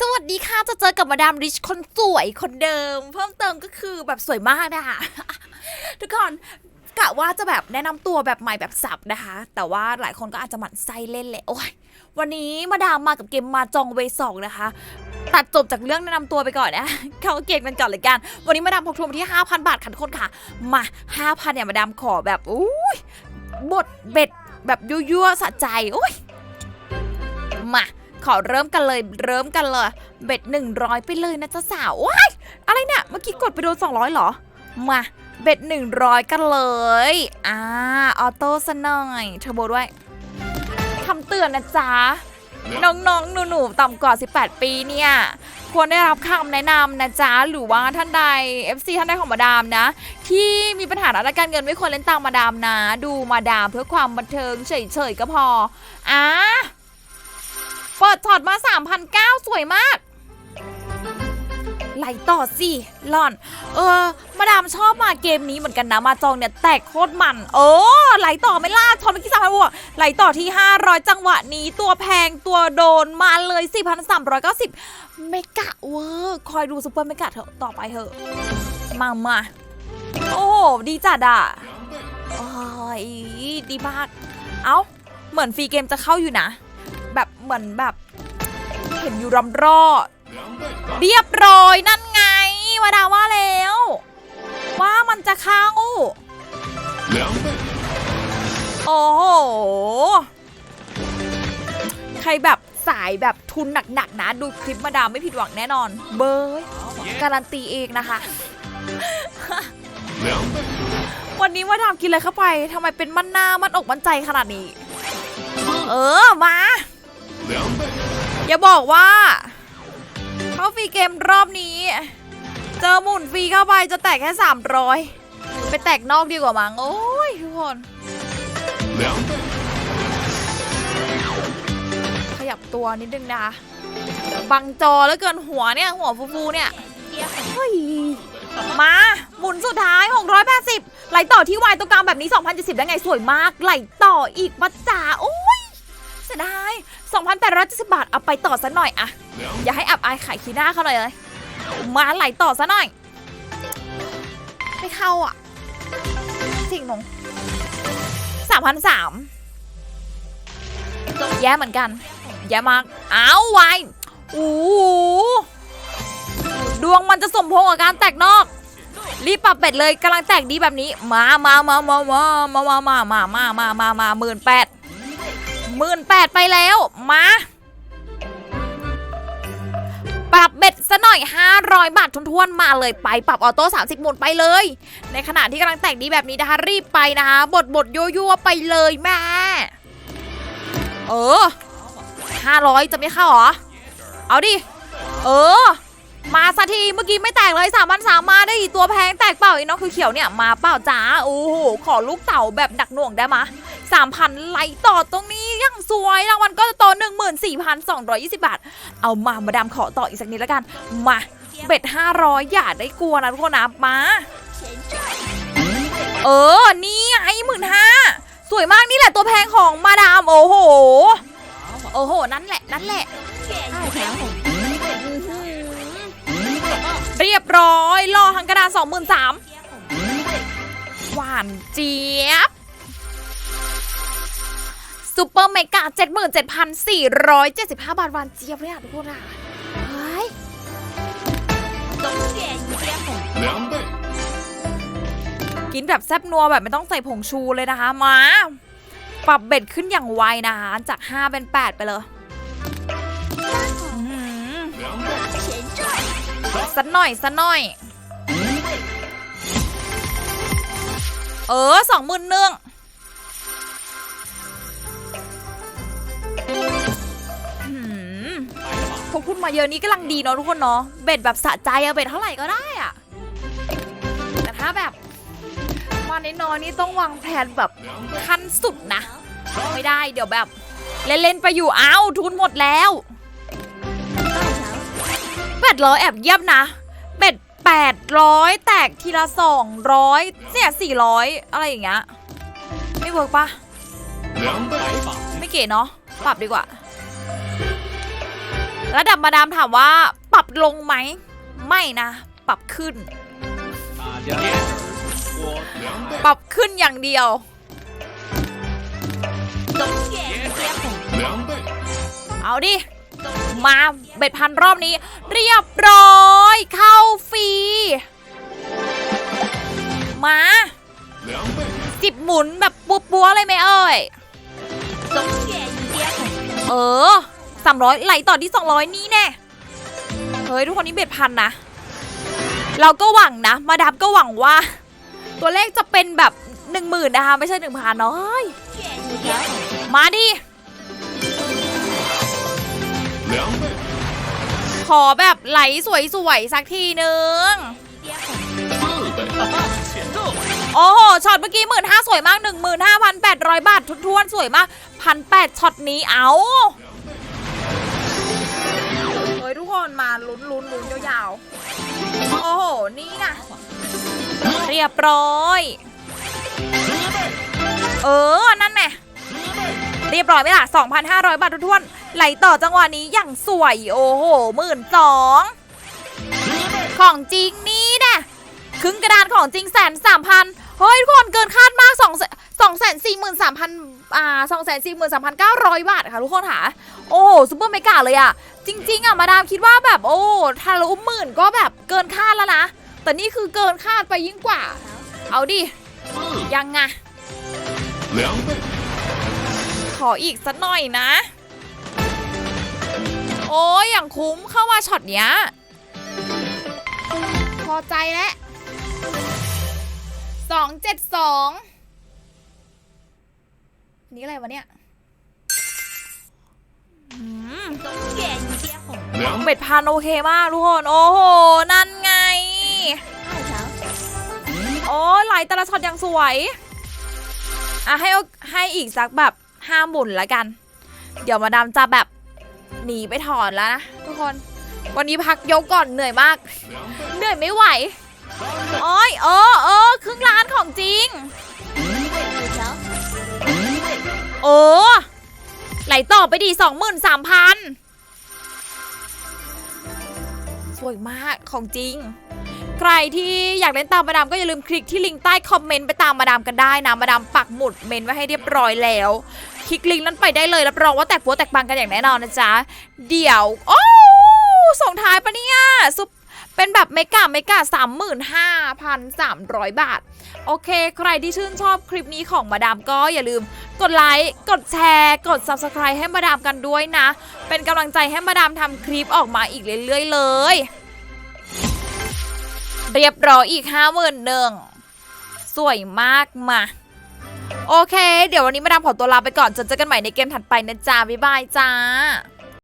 สวัสดีค่ะ จะเจอกับมาดามริชคนสวยคนเดิม เพิ่มเติมก็คือแบบสวยมากนะคะ ทุกคนกะว่าจะแบบแนะนำตัวแบบใหม่แบบสับนะคะ แต่ว่าหลายคนก็อาจจะหมั่นไส้เล่นแหละโอ้ยวันนี้มาดามมากับเกมมาจองเวสองนะคะ ตัดจบจากเรื่องแนะนำตัวไปก่อนนะ เข้าเกมกันก่อนเลยกัน วันนี้มาดามพกทุนมาที่ 5,000 บาทค่ะทุกคนค่ะ มา5,000เนี่ยมาดามขอแบบอุ้ยบทเบ็ดแบบยั่วๆสะใจโอ้ยมา ขอเริ่มกันเลยเริ่มกันเลย เบ็ดหนึ่งร้อยไปเลยนะจ๊ะสาวว้ายอะไรเนี่ยเมื่อกี้กดไปโดนสองร้อยเหรอ มาเบ็ดหนึ่งร้อยกันเลย อ่าออโต้ซะหน่อยเทอร์โบด้วยคำเตือนนะจ๊ะ น้องๆ หนูๆ ต่ำกว่า 18 ปีเนี่ย ควรได้รับคำแนะนำนะจ๊ะ หรือว่าท่านใด FC ท่านใดของมาดามนะ ที่มีปัญหาด้านการเงินไม่ควรเล่นตามมาดามนะ ดูมาดามเพื่อความบันเทิงเฉยๆก็พอ อะ เปิดช็อตมา3,009สวยมาก ไหลต่อสิหล่อน เออ มาดามชอบมาเกมนี้เหมือนกันนะ มาจองเนี่ยแตกโคตรมัน โอ้ไหลต่อไม่ล่าชอนเมื่อกี้สามพันบวกไหลต่อที่ 500 จังหวะนี้ตัวแพงตัวโดนมาเลย 4,390เมกะเวอร์คอยดูซุปเปอร์เมกะเถอะต่อไปเถอะมามาโอ้ดีจัดอะโอ้ยดีมาก เอ้า เหมือนฟรีเกมจะเข้าอยู่นะ เหมือนแบบ เห็นอยู่รำรอดเรียบร้อยนั่นไงวาดาว่าแล้ว ว่ามันจะเข้า โอ้โห ใครแบบสายแบบทุนหนักๆนะ ดูคลิปมาดามไม่ผิดหวังแน่นอน เบอร์การันตีเองนะคะ วันนี้มาดามกินอะไรเข้าไปทำไมเป็นมั่นหน้ามั่นอกมั่นใจขนาดนี้ เออมา อย่าบอกว่า เข้าฟรีเกมรอบนี้ เจอหมุนฟรีเข้าไปจะแตกแค่300ไปแตกนอกดีกว่ามั้งโอ้ยทุกคน，ขยับตัวนิดนึงนะคะบังจอแล้วเกินหัวเนี่ย หัวฟูๆเนี่ยเฮ้ยมาหมุนสุดท้าย 680 ไหลต่อที่วายตัวกลางแบบนี้ 2070 ได้ไงสวยมาก ไหลต่ออีกมาจ๋าโอ้ย สียดาย2,870บาทเอาไปต่อซะหน่อยอะอย่าให้อับอายขายขี้หน้าเขาเลยเลย มาไหลต่อซะหน่อย ไม่เข้าอะ จริงนงสามพันสามแย่เหมือนกัน แย่มากอ้าววายโอ้ดวงมันจะสมพงกับการแตกนอก รีบปรับเบ็ดเลยกำลังแตกดีแบบนี้ มามามามามามามามามามามามามาหมื่นแปด มื่นแปดไปแล้ว มา ปรับเบ็ดซะหน่อย 500 บาททุนๆมาเลยไปปรับออโต้30หมุนไปเลย ในขณะที่กำลังแต่งดีแบบนี้นะคะรีบไปนะคะบดบดยั่วยั่วๆไปเลยแม่เออ500 จะไม่เข้าหรอ เอาดิ เออ มาสักทีเมื่อกี้ไม่แตกเลยสามพันสามมาได้อีกตัวแพงแตกเปล่าไอ้น้องคือเขียวเนี่ยมาเปล่าจ้าโอ้โหขอลูกเต่าแบบหนักหน่วงได้มะ สามพันไลต่อตรงนี้ยังสวยรางวัลก็จะโตหนึ่งหมื่นสี่พันสองร้อยยี่สิบบาท เอามามาดามขอต่ออีกสักนิดแล้วกัน มาเบ็ดห้าร้อยอย่าได้กลัวนะทุกคนนะมา เออ นี่ไงหมื่นห้าสวยมากนี่แหละตัวแพงของมาดามโอ้โห โอ้โห นั่นแหละ นั่นแหละ เรียบร้อยรอหังกระดาษสองหมื่นสามหวานเจี๊ยบ ซูเปอร์เมกาเจ็ดหมื่นเจ็ดพันสี่ร้อยเจ็ดสิบห้าบาทหวานเจี๊ยบเลยอ่ะทุกคนอ่ะเฮ้ย 两倍， กินแบบแซบนัวแบบไม่ต้องใส่ผงชูเลยนะคะ มา ปรับเบ็ดขึ้นอย่างไวนะคะ จาก 5 เป็น 8 ไปเลยอื้อหือ 两倍， สักหน่อยสักหน่อย เออสองหมื่นหนึ่ง พกพูดมาเยอะนี้กำลังดีเนาะทุกคนเนาะเบ็ดแบบสะใจอะเบ็ดเท่าไหร่ก็ได้อะแต่ถ้าแบบมาน้อยนี่ต้องวางแผนแบบขั้นสุดนะ ไม่ได้เดี๋ยวแบบ เล่นๆไปอยู่อ้าวทุนหมดแล้วแปดร้อยแอบเยียบนะเบ็ดแปดร้อยแตกทีละสองร้อยเนี่ยสี่ร้อยอะไรอย่างเงี้ยไม่เวิร์กปะ，ไม่เก๋เนาะปรับดีกว่า ระดับมาดามถามว่าปรับลงไหม ไม่นะ ปรับขึ้น ปรับขึ้นอย่างเดียวเอาดิ มาเบ็ดพันรอบนี้ เรียบร้อย เข้าฟรี มาจิบหมุนแบบปัวๆเลยไหมเอ่ย เออ 300 ไหลต่อที่ 200 นี้แน่เฮ้ยทุกคนนี้เบ็ดพันนะ เราก็หวังนะ มาดับก็หวังว่า ตัวเลขจะเป็นแบบ 1 0,000นะคะไม่ใช่1 0 0 0 0น้อยมาดิ ขอแบบไหลสวยๆ สักทีนึง โอ้โหช็อตเมื่อกี้หมื่นห้าสวยมากหนึ่งหมื่นห้าพันแปดร้อยบาททุนๆสวยมากพันแปดช็อตนี้เอา้า มันมาลุ้นลุ้นลุ้นยาวๆ โอ้โห นี่ไงเรียบร้อย เออ นั่นแหมเรียบร้อยไหมล่ะ 2,500 บาททุนไหลต่อจังหวะนี้อย่างสวย โอ้โหหมื่นสองของจริงนี่นะครึ่งกระดานของจริงแสนสามพันเฮ้ยทุกคนเกินคาดมากสองสองแสนสี่หมื่นสามพัน อ่าสองแสนสี่หมื่นสามพันเก้าร้อยบาทค่ะทุกคนค่ะโอ้ซูเปอร์เมกาเลยอะจริง ๆอะมาดามคิดว่าแบบโอ้ทารุหมื่นก็แบบเกินคาดแล้วนะ แต่นี่คือเกินคาดไปยิ่งกว่า เอาดิ ยังไงขออีกสักหน่อยนะ โอ้ยอย่างคุ้มเข้ามาช็อตเนี้ย พอใจแล้วสองเจ็ดสอง นี่อะไรวะเนี่ยต้อแก่เชี่ของเป็ดพันโอเคมากทุกคน โอ้โห นั่นไง โอ้ไหลแต่ละช็อตอย่างสวย อะให้ให้อีกสักแบบห้าหมุนละกัน เดี๋ยวมาดามจะแบบหนีไปถอนแล้วนะทุกคน วันนี้พักยกก่อนเหนื่อยมาก เหนื่อยไม่ไหว โอ้ยเออเออครึ่งล้านของจริง เออไหลต่อไปดีสองหมื่นสามพันสวยมากของจริง ใครที่อยากเล่นตามมาดามก็อย่าลืมคลิกที่ลิงก์ใต้คอมเมนต์ไปตามมาดามกันได้นะมาดามปักหมุดเมนไว้ให้เรียบร้อยแล้ว คลิกลิงก์นั้นไปได้เลยรับรองว่าแตกปัวแตกปังกันอย่างแน่นอนนะจ๊ะ เดี๋ยว โอ้ส่งท้ายปะเนี่ยซุป เป็นแบบเมกะเมกะสามหมื่นห้าพันสามร้อยบาท โอเค ใครที่ชื่นชอบคลิปนี้ของมาดามก็อย่าลืมกดไลค์ กดแชร์ กด subscribe ให้มาดามกันด้วยนะ เป็นกำลังใจให้มาดามทำคลิปออกมาอีกเรื่อยๆเลย เรียบร้อยอีกห้าหมื่นหนึ่งสวยมากมาโอเค เดี๋ยววันนี้มาดามขอตัวลาไปก่อนจนเจอกันใหม่ในเกมถัดไปนะจ๊ะ บ๊ายบายจ้า